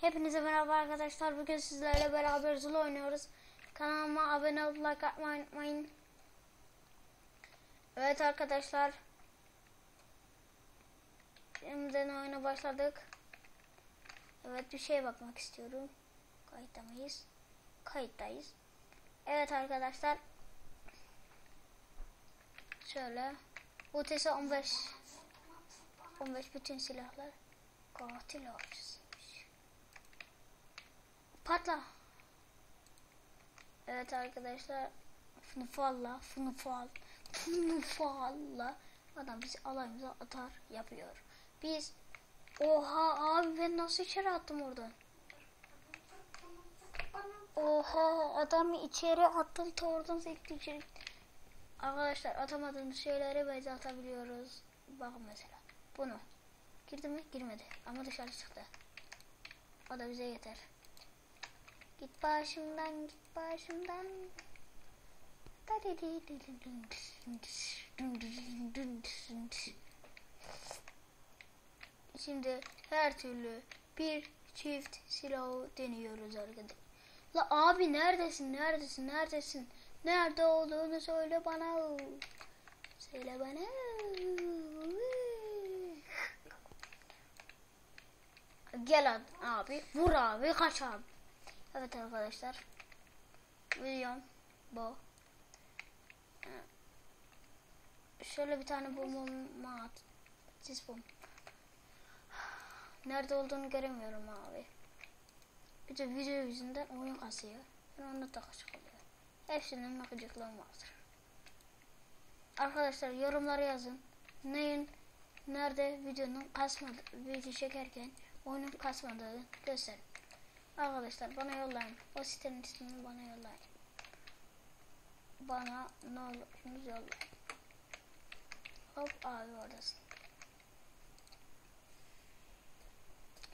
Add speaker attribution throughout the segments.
Speaker 1: Hepinize merhaba arkadaşlar. Bugün sizlerle beraber Zula oynuyoruz. Kanalıma abone olup like atmayı unutmayın. Evet arkadaşlar. Şimdiden oyuna başladık. Evet bir şeye bakmak istiyorum. Kayıtta mıyız? Kayıttayız. Evet arkadaşlar. Şöyle. UTS 15 15 bütün silahlar katil avcısıymış. Patla. Evet arkadaşlar. Fnufalla, fnufal, fnufalla adam bizi alayımıza atar yapıyor. Biz oha abi ben nasıl içeri attım oradan? Oha adamı içeri attım ta oradan sekti içeri. Arkadaşlar atamadığımız şeyleri biz atabiliyoruz. Bakın mesela bunu. Girdi mi? Girmedi. Ama dışarı çıktı. O da bize yeter. Git başımdan, git başımdan. Şimdi her türlü bir çift silahı deniyoruz arkadaşlar. La abi neredesin? Neredesin? Neredesin? Nerede olduğunu söyle bana. Söyle bana. Gel abi. Vur abi. Kaç abi. Evet arkadaşlar. Videom bu. Şöyle bir tane bombama at. Sis bom. Nerede olduğunu göremiyorum abi. De video yüzünden oyun kasıyor. Ben onda takışık oluyor. Hepsinin nakıcıklığım vardır. Arkadaşlar yorumlara yazın. Neyin nerede videonun kasmadı video çekerken oyunun kasmadığını gösterin. Arkadaşlar bana yollayın. O sitenin ismini bana yollayın. Bana ne olursunuz yollayın. Hop abi oradasın.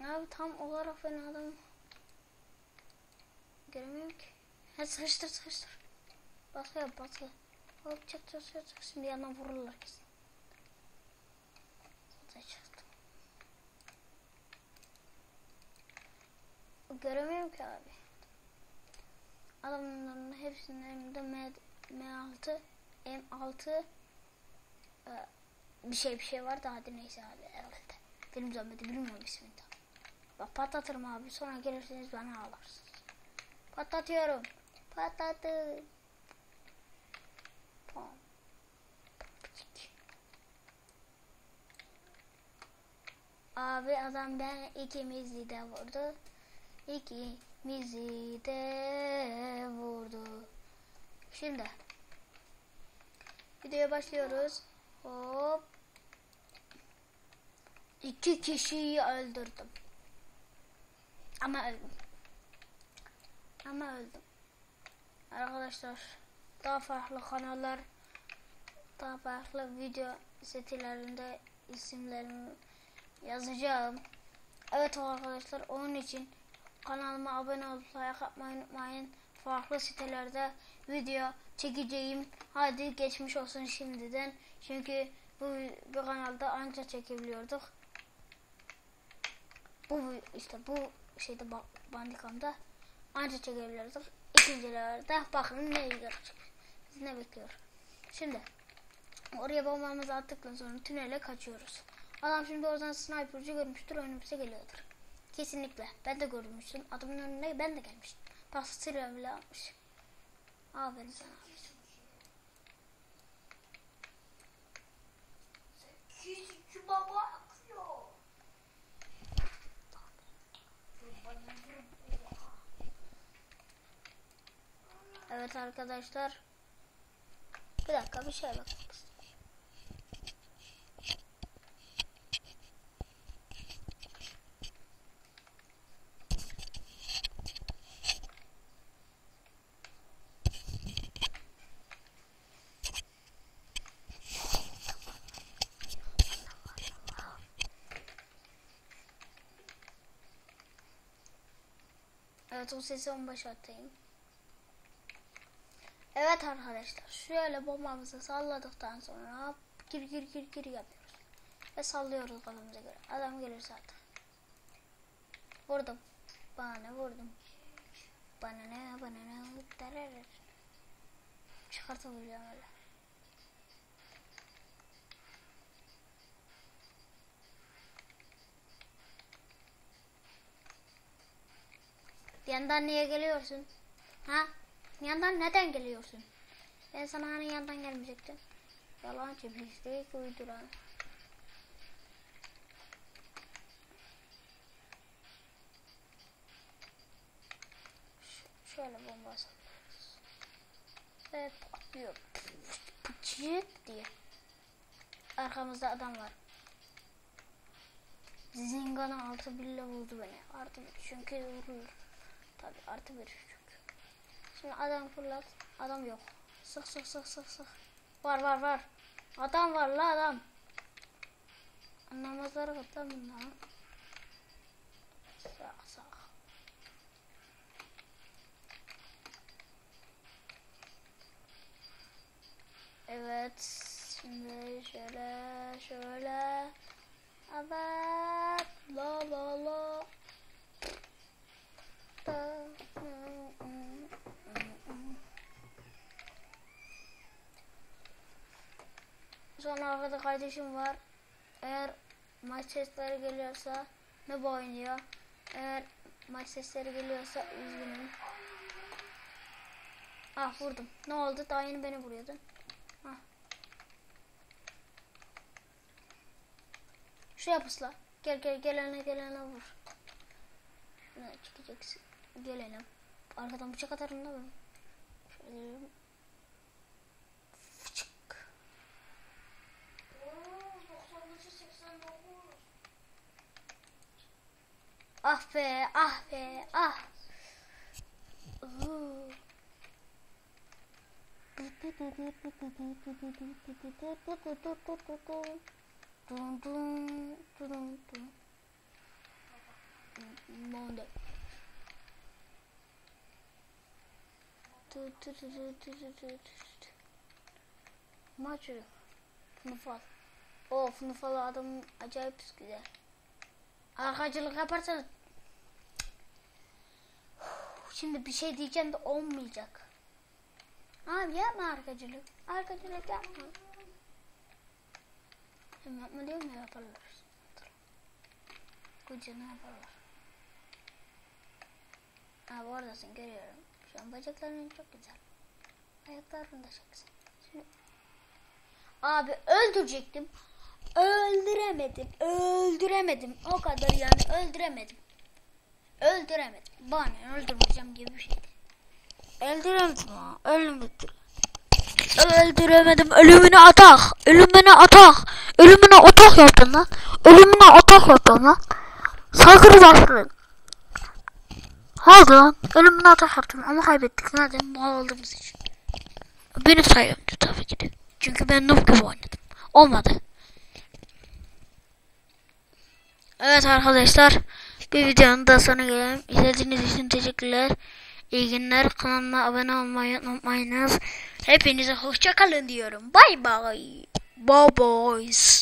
Speaker 1: Abi tam olarak ben adam göremiyorum ki. Ha sıkıştır sıkıştır. Baskı yap baskı. Hop çık çık çık çık. Şimdi yandan vururlar kesin. Zaten çıktım. Göremiyorum ki abi. Adamların hepsinin elinde M, M6 M6 e, bir şey bir şey var da hadi neyse abi herhalde. Benim zahmeti bilmiyorum ismini de. Bak patlatırım abi sonra gelirseniz bana ağlarsınız. Patlatıyorum. Patlattım. Tamam. Abi adam ben ikimizi de vurdu. İkimizi de vurdu. Şimdi videoya başlıyoruz. Hop. İki kişiyi öldürdüm. Ama öldüm. Ama öldüm. Arkadaşlar daha farklı kanallar daha farklı video sitelerinde isimlerimi yazacağım. Evet arkadaşlar onun için kanalıma abone olup like atmayı unutmayın. Farklı sitelerde video çekeceğim. Hadi geçmiş olsun şimdiden. Çünkü bu, bu kanalda ancak çekebiliyorduk. Bu işte bu şeyde bandikamda ancak çekebiliyorduk. İkincilerde bakın ne görecek. Ne bekliyor. Şimdi oraya bombamızı attıktan sonra tünele kaçıyoruz. Adam şimdi oradan sniperci görmüştür önümüze geliyordur. Kesinlikle. Ben de görmüştüm. Adamın önüne ben de gelmiştim. Silah bile almış. Aferin sana.
Speaker 2: Küçük baba
Speaker 1: Evet arkadaşlar. Bir dakika bir şey bakmak istiyorum. Evet o sesi 15 atayım. Evet arkadaşlar şöyle bombamızı salladıktan sonra gir gir gir gir yapıyoruz. Ve sallıyoruz kafamıza göre. Adam gelir zaten. Vurdum. Bana ne vurdum. Bana ne bana ne derer. Çıkartabiliyorum öyle. Yandan niye geliyorsun? Ha? Yandan neden geliyorsun? Ben sana hani yandan gelmeyecektim. Yalancı pislik uyduran. Şöyle bomba salıyoruz. Ve patlıyor. Pıçık diye. Arkamızda adam var. Zingana altı bille vurdu beni. Artı bir çünkü vurulur. Tabi artı bir. Şimdi adam fırlat. Adam yok. Sık sık sık sık sık. Var var var. Adam var la adam. Anlamazlar kıt lan bunlar. Sağ sağ. Evet. Şimdi şöyle şöyle. Evet. La la la. Da. Sonra arkada kardeşim var. Eğer maç sesleri geliyorsa ne bu oynuyor. Eğer maç sesleri geliyorsa üzgünüm. Ah vurdum. Ne oldu? Daha yeni beni vuruyordun. Ah. Şuraya pusla. Gel gel gelene gelene vur. Ne çıkacaksın? Gelene. Arkadan bıçak atarım da ben. Şöyle Ah be, ah be, ah. Dun dun, dun dun. Fnufal adam acayip güzel. Arkacılık yaparsanız Şimdi bir şey diyeceğim de olmayacak. Abi yapma arkacılık. Arkacılık yapma. Hem yapma diyorum ya yaparlar. Gıcını yaparlar. Abi oradasın görüyorum. Şu an bacakların çok güzel. Ayakların da güzel. Şimdi... Abi öldürecektim. Öldüremedim. Öldüremedim. O kadar yani öldüremedim. Öldüremedim. Bana öldürmeyeceğim gibi bir şeydi. Öldüremedim ha. Öldüremedim. Öldüremedim. Ölümüne atak. Ölümüne atak. Ölümüne atak yaptın lan. Ölümüne atak yaptın lan. Saygılı başlayın. Hadi lan. Ölümüne atak yaptım ama kaybettik. Neden? Mal olduğumuz için. Benim sayemde tabii ki de. Çünkü ben noob gibi oynadım. Olmadı. Evet arkadaşlar. Bir videonun da sonuna gelelim. İzlediğiniz için teşekkürler. İyi günler. Kanalıma abone olmayı unutmayınız. Hepinize hoşça kalın diyorum. Bye bye. Bye boys.